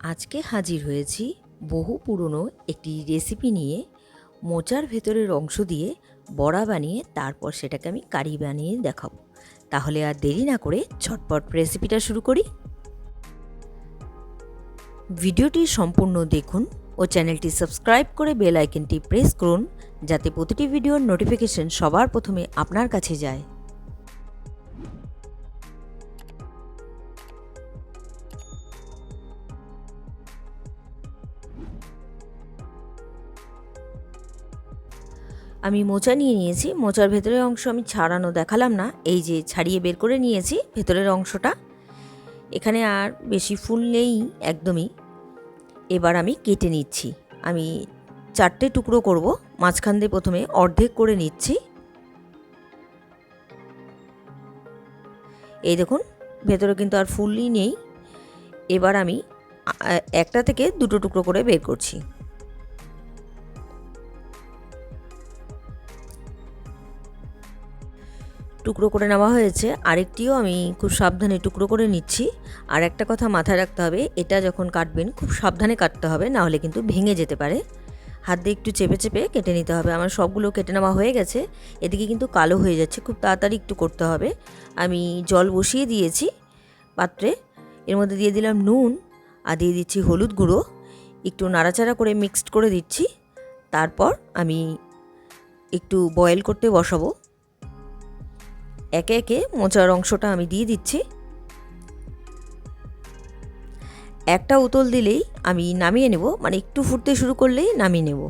আজকে হাজির হয়েছি বহু পুরনো একটি রেসিপি নিয়ে, মোচার ভেতরের অংশ দিয়ে বড়া বানিয়ে তারপর সেটাকে আমি কারি বানিয়ে দেখাবো। তাহলে আর দেরি না করে ঝটপট রেসিপিটা শুরু করি। ভিডিওটি সম্পূর্ণ দেখুন ও চ্যানেলটি সাবস্ক্রাইব করে বেল আইকনটি প্রেস করুন, যাতে প্রতিটি ভিডিওর নোটিফিকেশন সবার প্রথমে আপনার কাছে যায়। আমি মোচা নিয়ে নিয়েছি, মোচার ভেতরের অংশ আমি ছাড়ানো দেখালাম না, এই যে ছাড়িয়ে বের করে নিয়েছি ভেতরের অংশটা। এখানে আর বেশি ফুল নেই একদমই। এবার আমি কেটে নিচ্ছি। আমি চারটে টুকরো করব, মাঝখান দিয়ে প্রথমে অর্ধেক করে নিচ্ছি। এই দেখুন, ভেতরে কিন্তু আর ফুলই নেই। এবার আমি একটা থেকে দুটো টুকরো করে বের করছি। টুকরো করে নেওয়া হয়েছে। আরেকটিও আমি খুব সাবধানে টুকরো করে নিচ্ছি। আর একটা কথা মাথায় রাখতে হবে, এটা যখন কাটবেন, খুব সাবধানে কাটতে হবে, না হলে কিন্তু ভেঙে যেতে পারে। হাত দিয়ে একটু চেপে চেপে কেটে নিতে হবে। আমার সবগুলো কেটে নেওয়া হয়ে গেছে। এদিকে কিন্তু কালো হয়ে যাচ্ছে, খুব তাড়াতাড়ি একটু করতে হবে। আমি জল বসিয়ে দিয়েছি পাত্রে। এর মধ্যে দিয়ে দিলাম নুন আর দিয়ে দিচ্ছি হলুদ গুঁড়ো। একটু নাড়াচাড়া করে মিক্সড করে দিচ্ছি। তারপর আমি একটু বয়েল করতে বসাবো। একে একে মোচার অংশটা আমি দিয়ে দিচ্ছি। একটা উতল দিলেই আমি নামিয়ে নেব মানে একটু ফুটতে শুরু করলেই নামিয়ে নেব।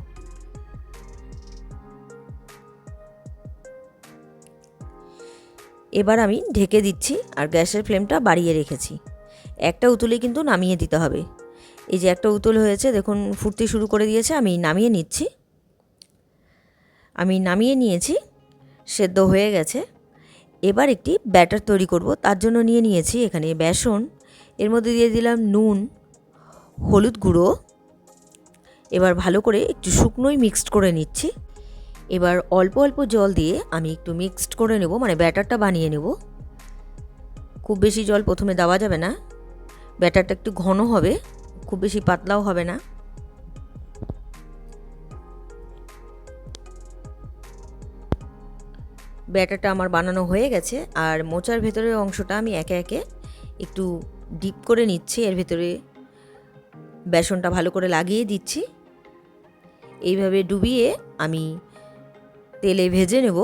এবার আমি ঢেকে দিচ্ছি আর গ্যাসের ফ্লেমটা বাড়িয়ে রেখেছি। একটা উতলে কিন্তু নামিয়ে দিতে হবে। এই যে একটা উতল হয়েছে, দেখুন ফুটতে শুরু করে দিয়েছে, আমি নামিয়ে নিচ্ছি। আমি নামিয়ে নিয়েছি, সেদ্ধ হয়ে গেছে। এবার একটি ব্যাটার তৈরি করব। তার জন্য নিয়ে নিয়েছি এখানে বেসন, এর মধ্যে দিয়ে দিলাম নুন, হলুদ গুঁড়ো। এবার ভালো করে একটু শুকনোই মিক্সড করে নিচ্ছি। এবার অল্প অল্প জল দিয়ে আমি একটু মিক্সড করে নেব মানে ব্যাটারটা বানিয়ে নেব। খুব বেশি জল প্রথমে দেওয়া যাবে না। ব্যাটারটা একটু ঘন হবে, খুব বেশি পাতলাও হবে না। ব্যাটারটা আমার বানানো হয়ে গেছে, আর মোচার ভেতরের অংশটা আমি একে একে একটু ডিপ করে নিচ্ছি, এর ভেতরে বেসনটা ভালো করে লাগিয়ে দিচ্ছি। এইভাবে ডুবিয়ে আমি তেলে ভেজে নেব।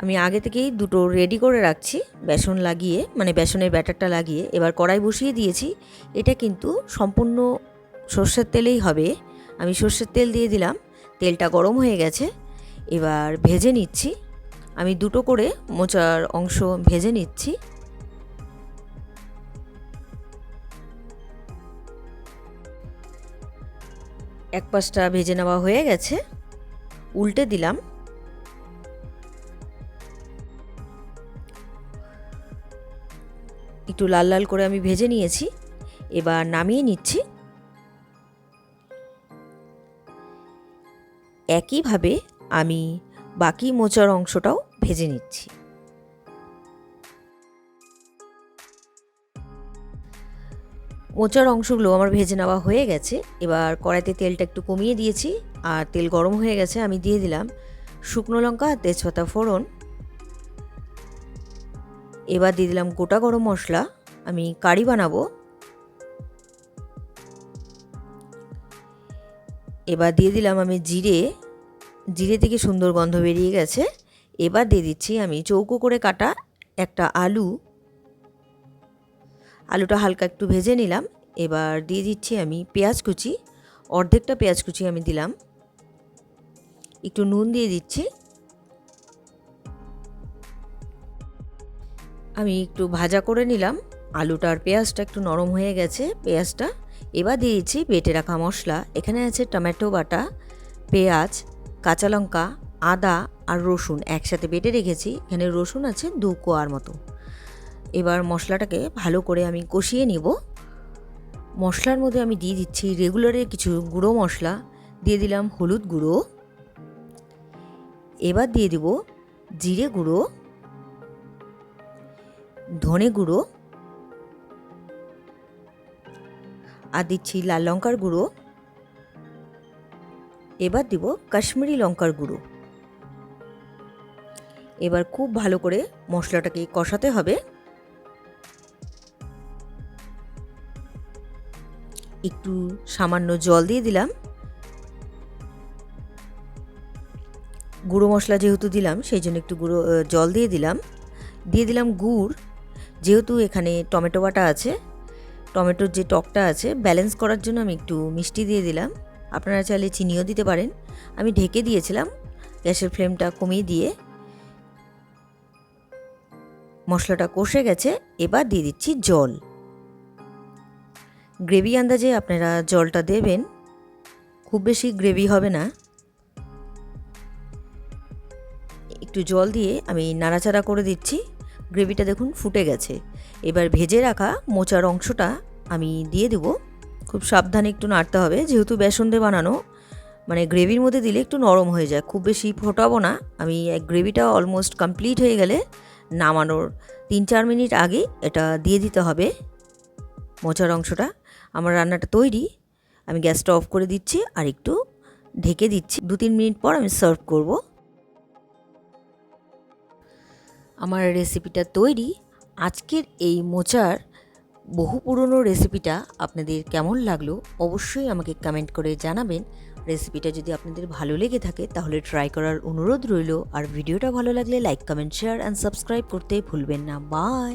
আমি আগে থেকেই দুটো রেডি করে রাখছি, বেসন লাগিয়ে মানে বেসনের ব্যাটারটা লাগিয়ে। এবার কড়াই বসিয়ে দিয়েছি, এটা কিন্তু সম্পূর্ণ সর্ষের তেলেই হবে। আমি সর্ষের তেল দিয়ে দিলাম। তেলটা গরম হয়ে গেছে, এবার ভেজে নিচ্ছি। আমি দুটো করে মোচার অংশ ভেজে নিচ্ছি। এক পাশটা ভেজে নেওয়া হয়ে গেছে, উল্টে দিলাম। একটু লাল লাল করে আমি ভেজে নিয়েছি, এবার নামিয়ে নিচ্ছি। একইভাবে আমি বাকি মোচার অংশটাও ভেজে নিচ্ছি। মোচার অংশগুলো আমার ভেজে নেওয়া হয়ে গেছে। এবার কড়াইতে তেলটা একটু কমিয়ে দিয়েছি আর তেল গরম হয়ে গেছে আমি দিয়ে দিলাম শুকনো লঙ্কা আর তেজপাতা, ফোড়ন। এবার দিয়ে দিলাম গোটা গরম মশলা। আমি কারি বানাবো। এবার দিয়ে দিলাম আমি জিরে। জিরে থেকে সুন্দর গন্ধ বেরিয়ে গেছে। এবার দিয়ে দিচ্ছি আমি চৌকো করে কাটা একটা আলু। আলুটা হালকা একটু ভেজে নিলাম। এবার দিয়ে দিচ্ছি আমি পেঁয়াজ কুচি। অর্ধেকটা পেঁয়াজ কুচি আমি দিলাম। একটু নুন দিয়ে দিচ্ছি। আমি একটু ভাজা করে নিলাম। আলুটা আর পেঁয়াজটা একটু নরম হয়ে গেছে, পেঁয়াজটা। এবার দিয়ে দিচ্ছি বেটে রাখা মশলা। এখানে আছে টমেটো বাটা, পেঁয়াজ, কাঁচা লঙ্কা, আদা আর রসুন একসাথে বেটে রেখেছি। এখানে রসুন আছে দু কোয়ার মতো। এবার মশলাটাকে ভালো করে আমি কষিয়ে নিব। মশলার মধ্যে আমি দিয়ে দিচ্ছি রেগুলারের কিছু গুঁড়ো মশলা। দিয়ে দিলাম হলুদ গুঁড়ো। এবার দিয়ে দিব জিরে গুঁড়ো, ধনে গুঁড়ো আর দিচ্ছি লাল লঙ্কার গুঁড়ো। এবার দিব কাশ্মীরি লঙ্কার গুঁড়ো। এবার খুব ভালো করে মশলাটাকে কষাতে হবে। একটু সামান্য জল দিয়ে দিলাম। গুঁড়ো মশলা যেহেতু দিলাম, সেই জন্য একটু গুঁড়ো জল দিয়ে দিলাম। দিয়ে দিলাম গুড়। যেহেতু এখানে টমেটো বাটা আছে টমেটোর যে টকটা আছে ব্যালেন্স করার জন্য আমি একটু মিষ্টি দিয়ে দিলাম। আপনারা চাইলে চিনিও দিতে পারেন। আমি ঢেকে দিয়েছিলাম গ্যাসের ফ্লেমটা কমিয়ে দিয়ে। মশলাটা কষে গেছে, এবার দিয়ে দিচ্ছি জল। গ্রেভি আন্দাজে আপনারা জলটা দেবেন। খুব বেশি গ্রেভি হবে না। একটু জল দিয়ে আমি নাড়াচাড়া করে দিচ্ছি। গ্রেভিটা দেখুন ফুটে গেছে। এবার ভেজে রাখা মোচার অংশটা আমি দিয়ে দেবো। খুব সাবধানে একটু নাড়তে হবে, যেহেতু বেসন দিয়ে বানানো মানে গ্রেভির মধ্যে দিলে একটু নরম হয়ে যায়। খুব বেশি ফোটাবো না, আমি গ্রেভিটা অলমোস্ট কমপ্লিট হয়ে গেলে নামানোর তিন চার মিনিট আগে এটা দিয়ে দিতে হবে মোচার অংশটা। আমার রান্নাটা তৈরি, আমি গ্যাসটা অফ করে দিচ্ছি আর একটু ঢেকে দিচ্ছি। দু তিন মিনিট পর আমি সার্ভ করব। আমার রেসিপিটা তৈরি। আজকের এই মোচার বহু পুরনো রেসিপিটা আপনাদের কেমন লাগল অবশ্যই আমাকে কমেন্ট করে জানাবেন। রেসিপিটা যদি আপনাদের ভালো লেগে থাকে তাহলে ট্রাই করার অনুরোধ রইল। আর ভিডিওটা ভালো লাগলে like comment share and subscribe করতে ভুলবেন না। বাই